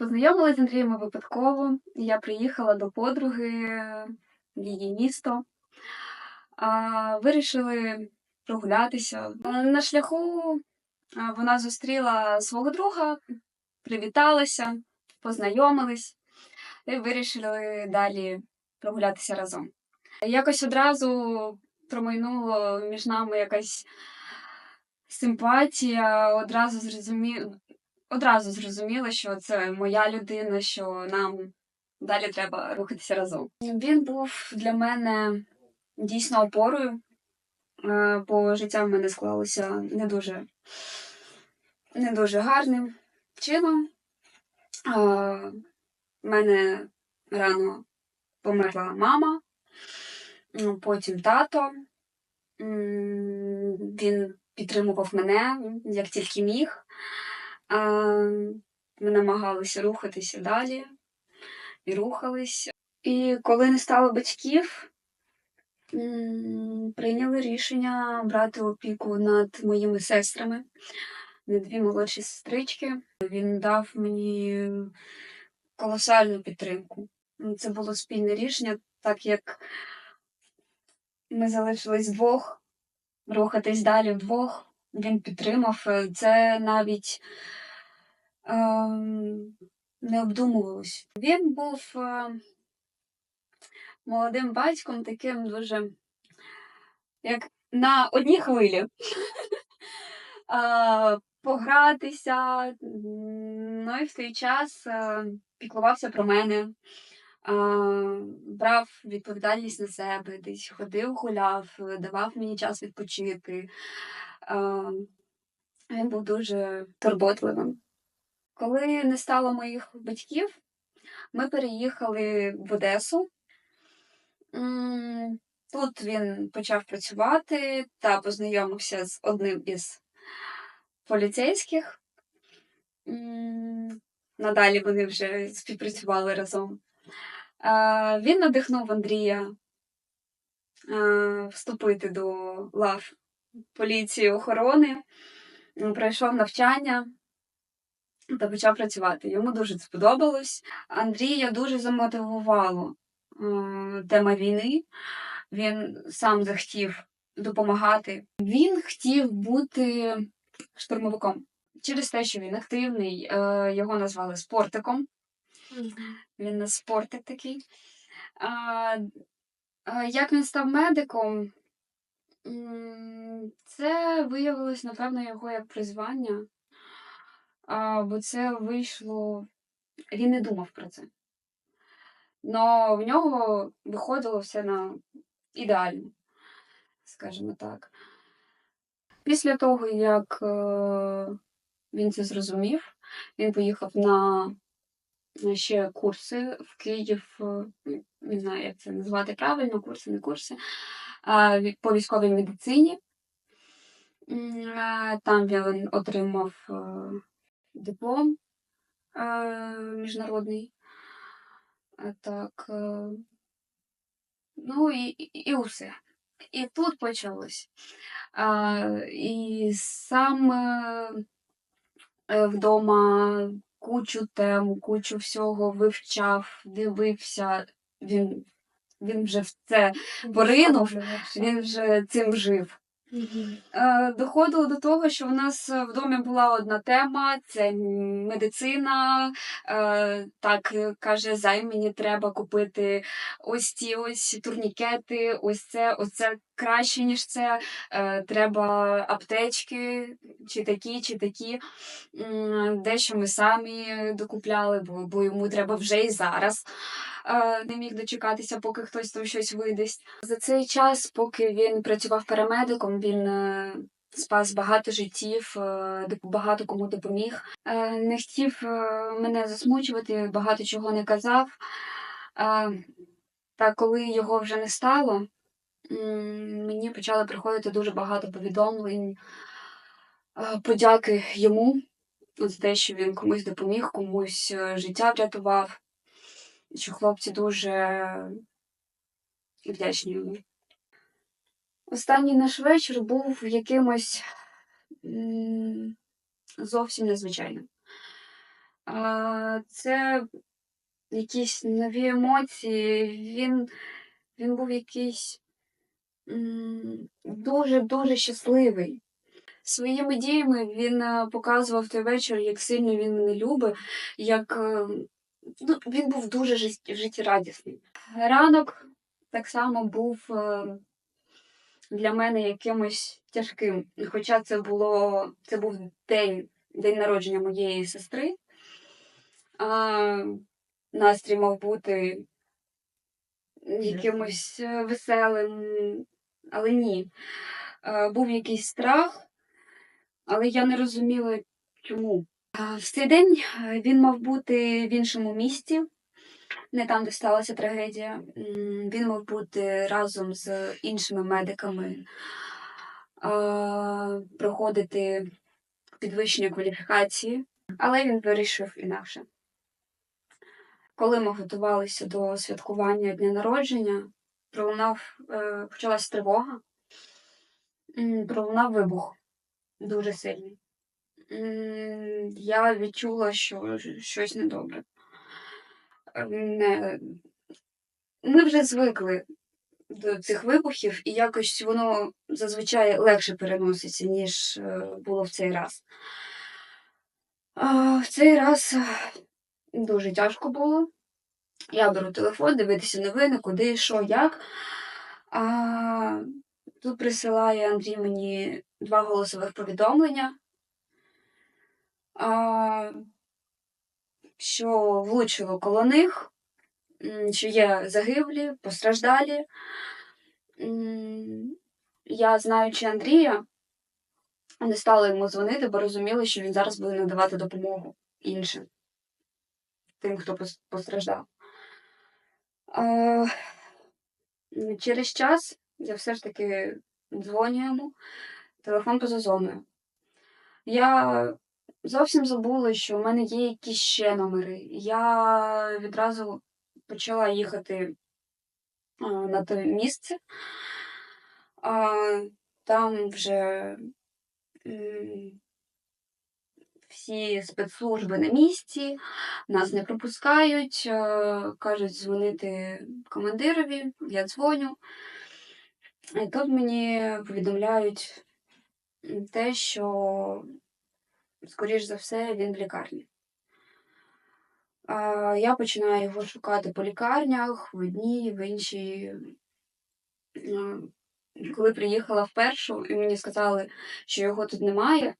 Познайомилася з Андрієм випадково. Я приїхала до подруги в її місто. Вирішили прогулятися. На шляху вона зустріла свого друга, привіталася, познайомились і вирішили далі прогулятися разом. Якось одразу промайнуло між нами якась симпатія, одразу зрозумі... одразу зрозуміла, що це моя людина, що нам далі треба рухатися разом. Він був для мене дійсно опорою, е, бо життя в мене склалося не дуже, не дуже гарним чином. В мене рано померла мама, потім тато. Він підтримував мене як тільки міг. Ми намагалися рухатися далі і рухались. І коли не стало батьків, прийняли рішення брати опіку над моїми сестрами, на дві молодші сестрички. Він дав мені колосальну підтримку. Це було спільне рішення, так як ми залишились вдвох, рухатись далі вдвох. Він підтримав. Е, Це навіть не обдумувалось. Він був е, молодим батьком, таким дуже як на одній хвилі. Погратися, ну і в той час е, піклувався про мене, брав відповідальність на себе, десь ходив, гуляв, давав мені час відпочити. Він був дуже турботливим. Коли не стало моїх батьків, ми переїхали в Одесу. Тут він почав працювати та познайомився з одним із поліцейських. Надалі вони вже співпрацювали разом. Він надихнув Андрія вступити до лав поліції охорони, пройшов навчання та почав працювати. Йому дуже сподобалось. Андрія дуже замотивувало е, тема війни. Він сам захотів допомагати. Він хотів бути штурмовиком. Через те, що він активний, е, його назвали спортиком. Він на спортик такий. А, як він став медиком? Це виявилось, напевно, його як призвання. Бо це вийшло. Він не думав про це. Но в нього виходило все на ідеально, скажімо так. Після того, як е, він це зрозумів, він поїхав на ще курси в Київ, е, не знаю, як це назвати правильно, курси, не курси, по військовій медицині. Там він отримав е, диплом міжнародний. А Так, е, ну і, і, і усе. І тут почалось. А, і сам е, е, вдома кучу тем, кучу всього вивчав, дивився. Він, він вже в це поринув, він вже цим жив. Е, Доходило до того, що в нас е, в домі була одна тема: це медицина. Е, Так каже, зай мені треба купити ось ці ось турнікети, ось це, ось це краще, ніж це. Е, Треба аптечки, чи такі, чи такі. Дещо ми самі докупляли, бо, бо йому треба вже і зараз. Е, Не міг дочекатися, поки хтось там щось видасть. За цей час, поки він працював парамедиком, він е, спас багато життів, багато кому допоміг. Не хотів мене засмучувати, багато чого не казав. Та коли його вже не стало, мені почали приходити дуже багато повідомлень, е, подяки йому за те, що він комусь допоміг, комусь е, життя врятував. Що хлопці дуже вдячні йому. Останній наш вечір був якимось зовсім незвичайним. Це якісь нові емоції. Він, він був якийсь дуже-дуже щасливий. Своїми діями він е, показував той вечір, як сильно він мене любить, як е, ну, він був дуже життєрадісний. Ранок так само був е, для мене якимось тяжким. Хоча це було це був день, день народження моєї сестри. А, настрій мав бути якимось веселим, але ні. Е, Був якийсь страх, але я не розуміла, чому. В цей день е, він мав бути в іншому місті, не там, де сталася трагедія. Він мав бути разом з іншими медиками, проходити підвищення кваліфікації, але він вирішив інакше. Коли ми готувалися до святкування дня народження, пролунав, е, почалася тривога, пролунав вибух дуже сильний. Я відчула, що щось недобре. Е, Не... Ми вже звикли до цих вибухів, і якось воно зазвичай легше переноситься, ніж е, було в цей раз. В цей раз е, дуже тяжко було. Я беру телефон, дивитися новини, куди, що, як. А, тут присилає Андрій мені два голосових повідомлення, а, що влучило коло них, що є загиблі, постраждалі. Я, знаючи Андрія, не стала йому дзвонити, бо розуміла, що він зараз буде надавати допомогу іншим, тим, хто постраждав. А, через час я все ж таки дзвоню йому, телефон поза зоною. Я зовсім забула, що в мене є якісь ще номери. Я відразу почала їхати а, на те місце. А, там вже всі спецслужби на місці, нас не пропускають, е, кажуть дзвонити командирові, я дзвоню. І тут мені повідомляють те, що, скоріш за все, він в лікарні. Я починаю його шукати по лікарнях, в одній, в іншій. Е, Коли приїхала в першу, і мені сказали, що його тут немає,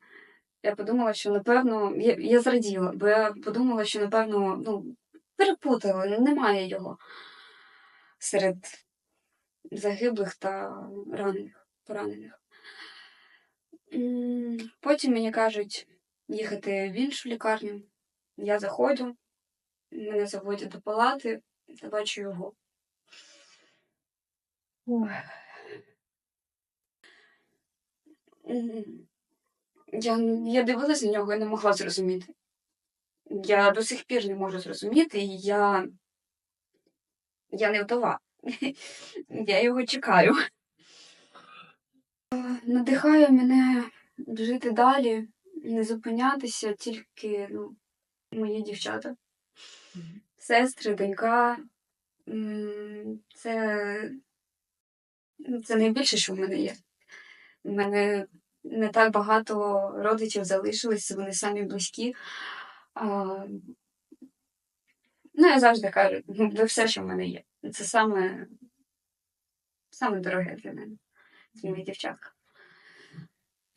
я подумала, що напевно, я, я зраділа, бо я подумала, що напевно, ну, перепутали, немає його серед загиблих та ранених, поранених. Потім мені кажуть їхати в іншу лікарню. Я заходжу, мене заводять до палати, та бачу його. М, Я, я дивилася на нього і не могла зрозуміти. Я до сих пір не можу зрозуміти, і я, я не вдова. Я його чекаю. Надихає мене жити далі, не зупинятися, тільки ну, мої дівчата. Сестри, донька. Це, ну, це найбільше, що в мене є. У мене не так багато родичів залишилось, вони самі близькі. А, ну, я завжди кажу, «Ну, ви все, що в мене є. Це саме, саме дороге для мене, з моїх дівчатка.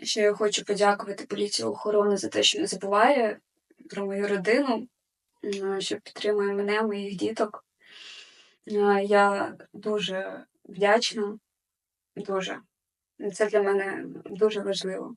Ще я хочу подякувати поліції охорони за те, що не забуває про мою родину, що підтримує мене, моїх діток. Я дуже вдячна, дуже. Це для мене дуже важливо.